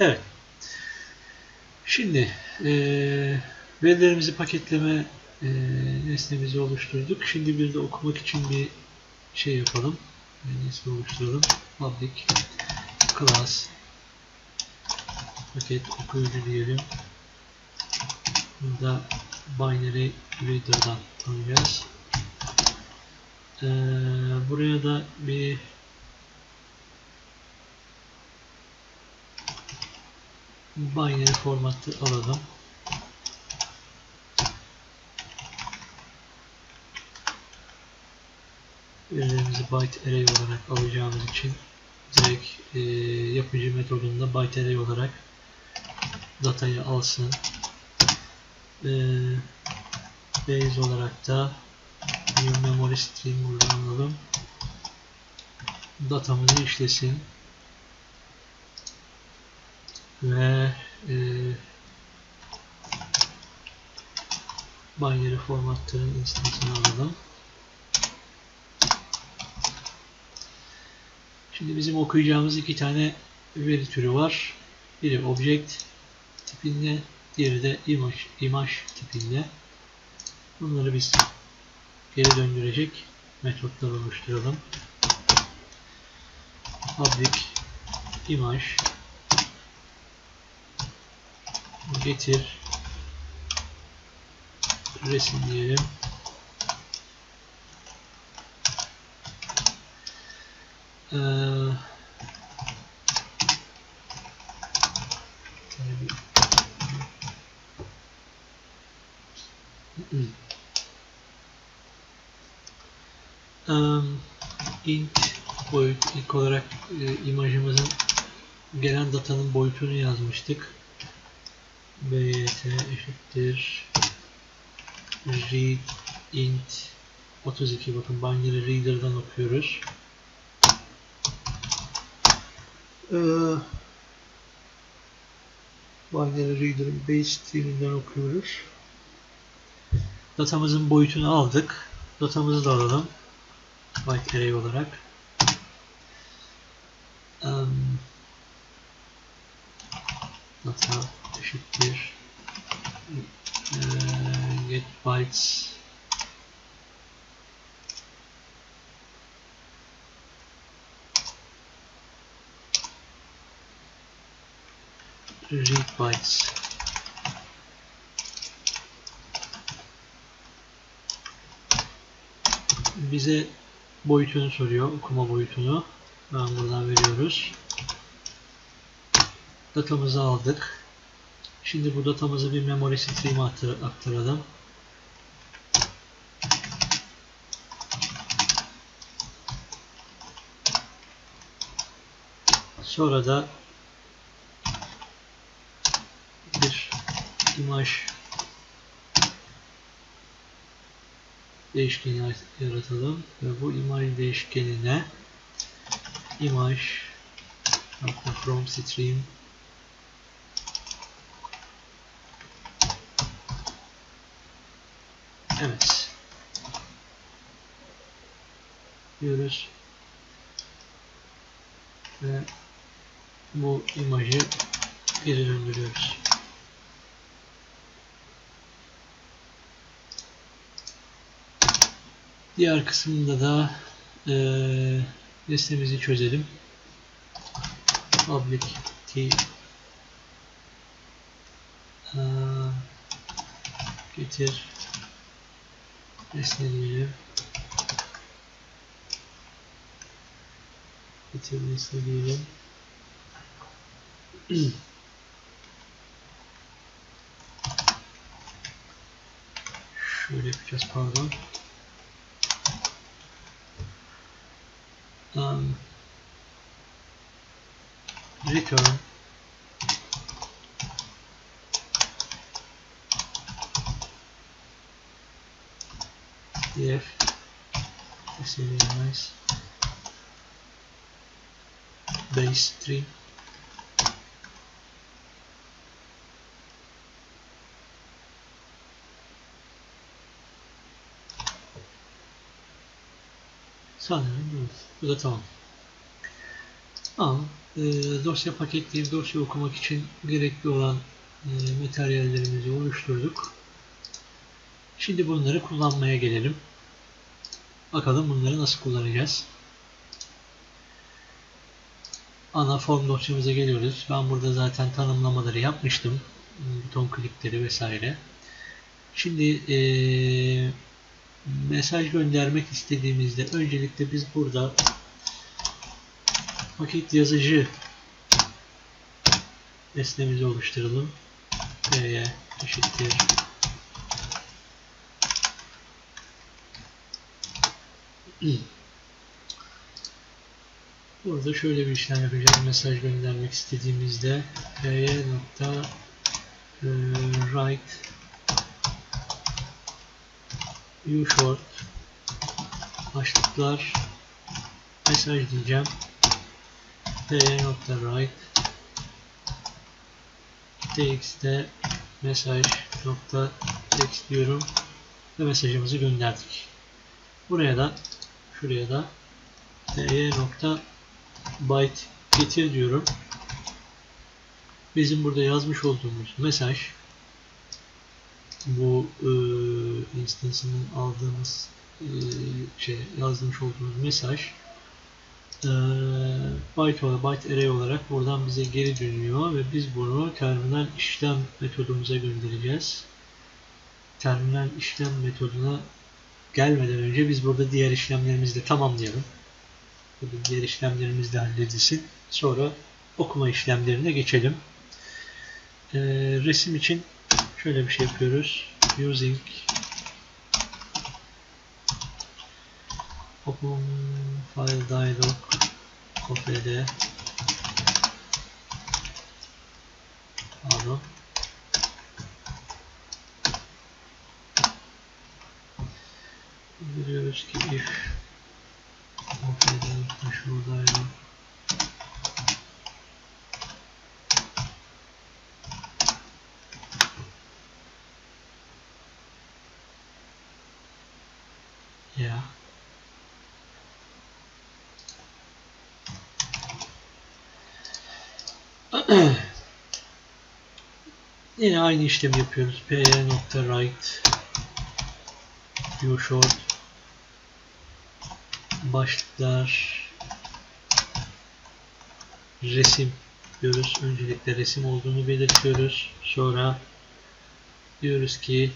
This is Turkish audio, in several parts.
Evet. Şimdi eee verilerimizi paketleme eee nesnemizi oluşturduk. Şimdi bir de okumak için bir şey yapalım. Bir nesne oluşturalım. Public class paket okuyucu diyelim. Burada binary reader'dan tanıyacağız. Eee buraya da bir binary formatı alalım. Verilerimizi byte array olarak alacağımız için direkt e, yapıcı metodunda byte array olarak datayı alsın. E, base olarak da new memory stream buradan alalım. Datamızı işlesin ve e, binary formatların instansını alalım. Şimdi bizim okuyacağımız iki tane veri türü var. Biri object tipinde, diğeri de image, image tipinde. Bunları biz geri döndürecek metotlar oluşturalım. Public image getir resim diyelim. Ee, um, int boyut ilk olarak e, imajımızın gelen datanın boyutunu yazmıştık. Byt eşittir read int 32 bakın binary reader'dan okuyoruz. Ee, binary reader'ın base stream'inden okuyoruz. Datamızın boyutunu aldık. Datamızı da alalım. Byte array olarak. Um, data eşittir. Uh, get bytes read bytes bize boyutunu soruyor okuma boyutunu. Ben buradan veriyoruz. Datamızı aldık şimdi bu datamızı bir memory stream'e aktaralım. Sonra da bir imaj değişkeni yaratalım ve bu imaj değişkenine imaj from stream evet diyoruz ve bu imajı geri döndürüyoruz. Diğer kısmında da e, nesnemizi çözelim. Public e, getir nesne diyelim. Getir nesne. Şöyle yapacağız pardon. Um, return df this is nice base 3 Sanırım bu. Da tamam. Tamam. E, dosya paketleyip dosya okumak için gerekli olan e, materyallerimizi oluşturduk. Şimdi bunları kullanmaya gelelim. Bakalım bunları nasıl kullanacağız. Ana form dosyamıza geliyoruz. Ben burada zaten tanımlamaları yapmıştım. Buton klikleri vesaire. Şimdi e, mesaj göndermek istediğimizde öncelikle biz burada paket yazıcı nesnemizi oluşturalım. P'ye eşittir Burada şöyle bir işlem yapacağız. Mesaj göndermek istediğimizde py nokta e, write ushort başlıklar mesaj diyeceğim py nokta write txt'de mesaj nokta text diyorum ve mesajımızı gönderdik. Buraya da şuraya da nokta byte getir diyorum. Bizim burada yazmış olduğumuz mesaj bu e, instance'ının aldığımız e, şey yazmış olduğumuz mesaj e, byte olarak byte array olarak buradan bize geri dönüyor ve biz bunu terminal işlem metodumuza göndereceğiz. Terminal işlem metoduna gelmeden önce biz burada diğer işlemlerimizi de tamamlayalım. Burada diğer işlemlerimiz de halledilsin. Sonra okuma işlemlerine geçelim. Ee, resim için şöyle bir şey yapıyoruz. Using Open File Dialog OPD Pardon. Biliyoruz ki if OPD şuradaydı. Ya. Yine aynı işlemi yapıyoruz. py.write ushort başlıklar resim diyoruz. Öncelikle resim olduğunu belirtiyoruz. Sonra diyoruz ki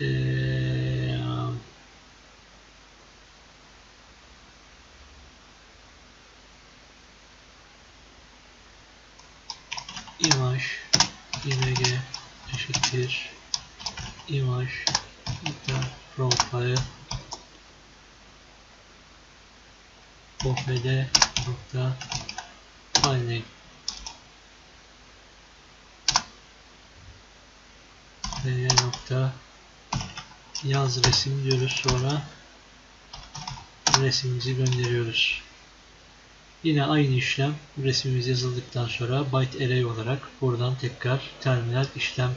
ee, imaj img eşittir imaj profile ofd nokta file name nokta yaz resim diyoruz sonra resmimizi gönderiyoruz. Yine aynı işlem resmimiz yazıldıktan sonra byte array olarak buradan tekrar terminal işlem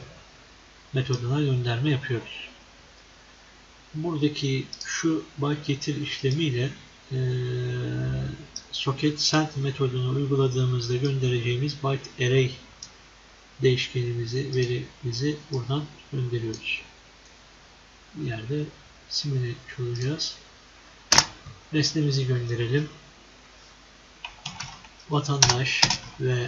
metoduna gönderme yapıyoruz. Buradaki şu byte getir işlemiyle e, socket send metodunu uyguladığımızda göndereceğimiz byte array değişkenimizi, verimizi buradan gönderiyoruz. Bir yerde simüle etmiş olacağız. Nesnemizi gönderelim. Vatandaş ve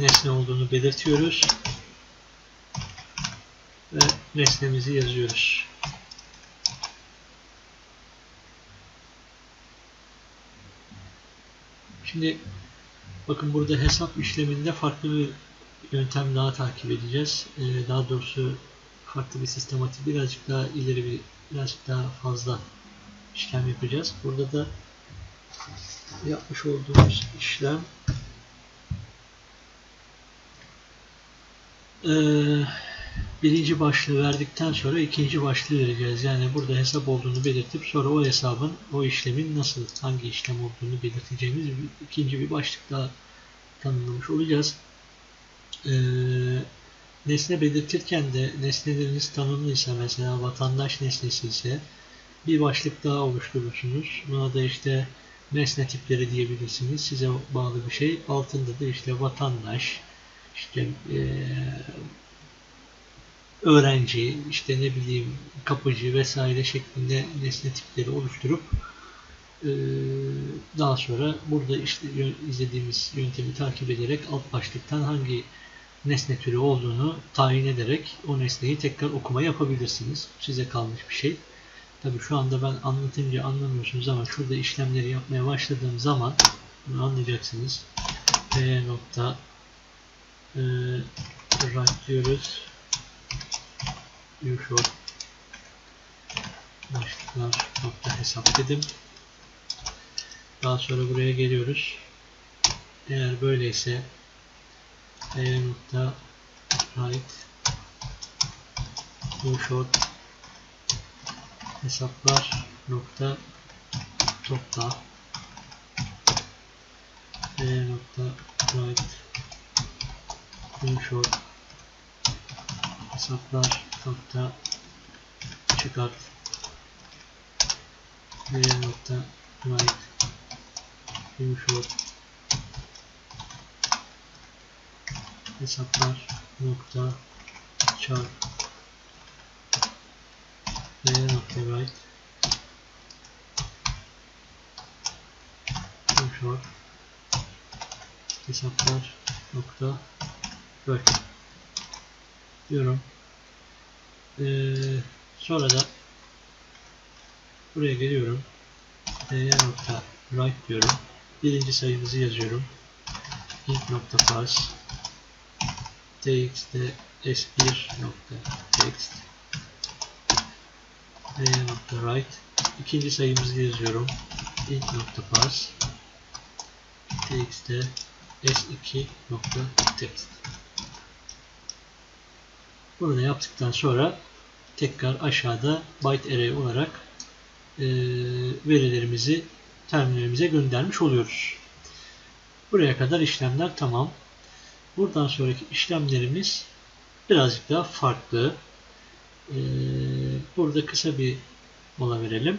nesne olduğunu belirtiyoruz. Ve nesnemizi yazıyoruz. Şimdi bakın burada hesap işleminde farklı bir yöntem daha takip edeceğiz. Ee, daha doğrusu farklı bir sistematik birazcık daha ileri bir birazcık daha fazla işlem yapacağız. Burada da yapmış olduğumuz işlem ee, birinci başlığı verdikten sonra ikinci başlığı vereceğiz. Yani burada hesap olduğunu belirtip sonra o hesabın, o işlemin nasıl, hangi işlem olduğunu belirteceğimiz ikinci bir başlık daha tanımlamış olacağız. Ee, nesne belirtirken de nesneleriniz tanımlıysa mesela vatandaş nesnesi ise bir başlık daha oluşturursunuz. Buna da işte nesne tipleri diyebilirsiniz. Size bağlı bir şey. Altında da işte vatandaş, işte e, öğrenci, işte ne bileyim kapıcı vesaire şeklinde nesne tipleri oluşturup e, daha sonra burada işte izlediğimiz yöntemi takip ederek alt başlıktan hangi nesne türü olduğunu tayin ederek o nesneyi tekrar okuma yapabilirsiniz. Size kalmış bir şey. Tabi şu anda ben anlatınca anlamıyorsunuz ama şurada işlemleri yapmaya başladığım zaman bunu anlayacaksınız. P nokta e, write diyoruz. Usual başlıklar nokta hesap dedim. Daha sonra buraya geliyoruz. Eğer böyleyse P nokta write usual hesaplar nokta topla e nokta write usual hesaplar nokta çıkart. V nokta write usual hesaplar nokta çarp. V nokta write usual hesaplar nokta böl diyorum. Ee, sonra da buraya geliyorum. D'ye nokta write diyorum. Birinci sayımızı yazıyorum. int nokta parse txt s1 nokta text D'ye nokta write ikinci sayımızı yazıyorum. int nokta parse txt s2 nokta text bunu yaptıktan sonra tekrar aşağıda byte array olarak e, verilerimizi terminalimize göndermiş oluyoruz. Buraya kadar işlemler tamam. Buradan sonraki işlemlerimiz birazcık daha farklı. E, burada kısa bir mola verelim.